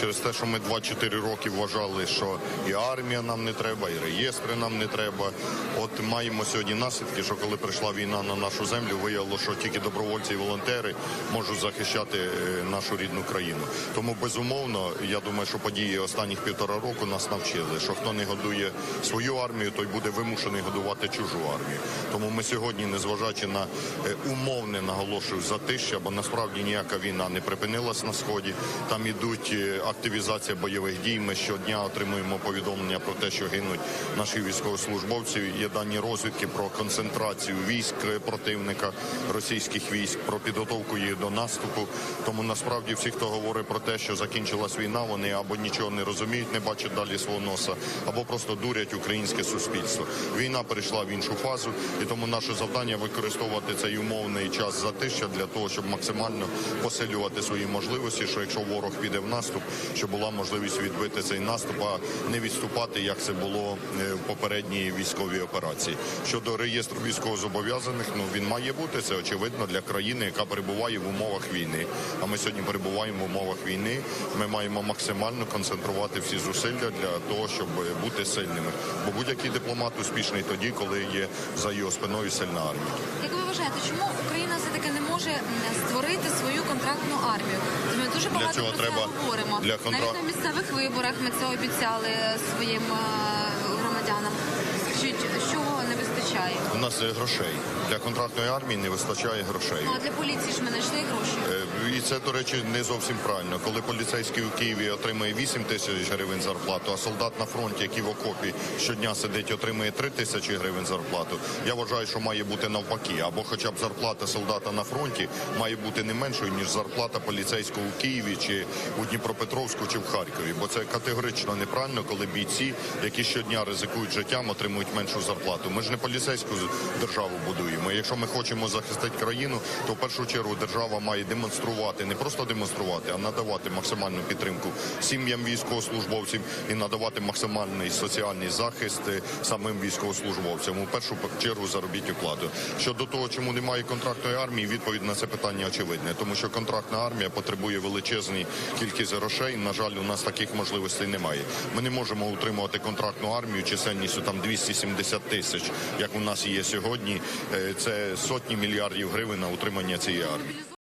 через те, що ми 2-4 роки вважали, що і армія нам не треба, і реєстри нам не треба. От маємо сьогодні наслідки, що коли прийшла війна на нашу землю, виявило, що тільки добровольці і волонтери можуть захищати е, нашу рідну країну. Тому безумовно, я думаю, що події останніх півтора року нас навчили, що хто не годує свою армію, той буде вимушений годувати чужу армію. Тому ми сьогодні, незважаючи на е, умовне наголошую затища, бо насправді ніяка війна не припинилась на сході. Там ідуть е, активізація бойових дій. Ми щодня отримуємо повідомлення про те, що гинуть наші військовослужбовці. Є дані розвідки про концентрацію військ е, противника російських військ, про підготовку їх до наступу. Тому насправді всі, хто говорить про те, що закінчилась війна, вони або нічого не розуміють, не бачать далі свого носа, або просто дурять українське суспільство. Війна перейшла в іншу фазу, і тому наше завдання використовувати цей умовний час затища для того, щоб максимально посилювати свої можливості. Що якщо ворог піде в наступ, щоб була можливість відбити цей наступ, а не відступати, як це було е, в попередній військовій операції. Щодо реєстру військовозобов'язаних, ну він має бути це очевидно для країни, яка перебуває в умовах війни. А ми сьогодні перебуваємо в умовах війни. Ми маємо максимально концентрувати всі зусилля для того, щоб бути сильними. Бо будь-який дипломат успішний тоді, коли є за його спиною сильна армія. Як ви вважаєте, чому Україна все таки не може створити свою контрактну армію? Ми дуже багато цього про треба- говоримо. Для контролю. Навіть на місцевих виборах ми це обіцяли своїм е, громадянам. Чого не вистачає? У нас е, грошей для контрактної армії не вистачає грошей. Ну а для поліції ж ми знайшли гроші. Е, Це, до речі, не зовсім правильно. Коли поліцейський у Києві отримує 8 тисяч гривень зарплату, а солдат на фронті, який в окопі щодня сидить, отримує 3 тисячі гривень зарплату. Я вважаю, що має бути навпаки, або хоча б зарплата солдата на фронті має бути не меншою ніж зарплата поліцейського у Києві чи у Дніпропетровську чи в Харкові. Бо це категорично неправильно, коли бійці, які щодня ризикують життям, отримують меншу зарплату. Ми ж не поліцейську державу будуємо. Якщо ми хочемо захистити країну, то в першу чергу держава має демонструвати, не просто демонструвати, а надавати максимальну підтримку сім'ям військовослужбовців і надавати максимальний соціальний захист е, самим військовослужбовцям. У першу чергу заробітну плату. Щодо того, чому немає контрактної армії, відповідь на це питання очевидне, тому що контрактна армія потребує величезної кількість грошей. На жаль, у нас таких можливостей немає. Ми не можемо утримувати контрактну армію чисельністю там 270 тисяч, як у нас є сьогодні. Е, Це сотні мільярдів гривень на утримання цієї армії.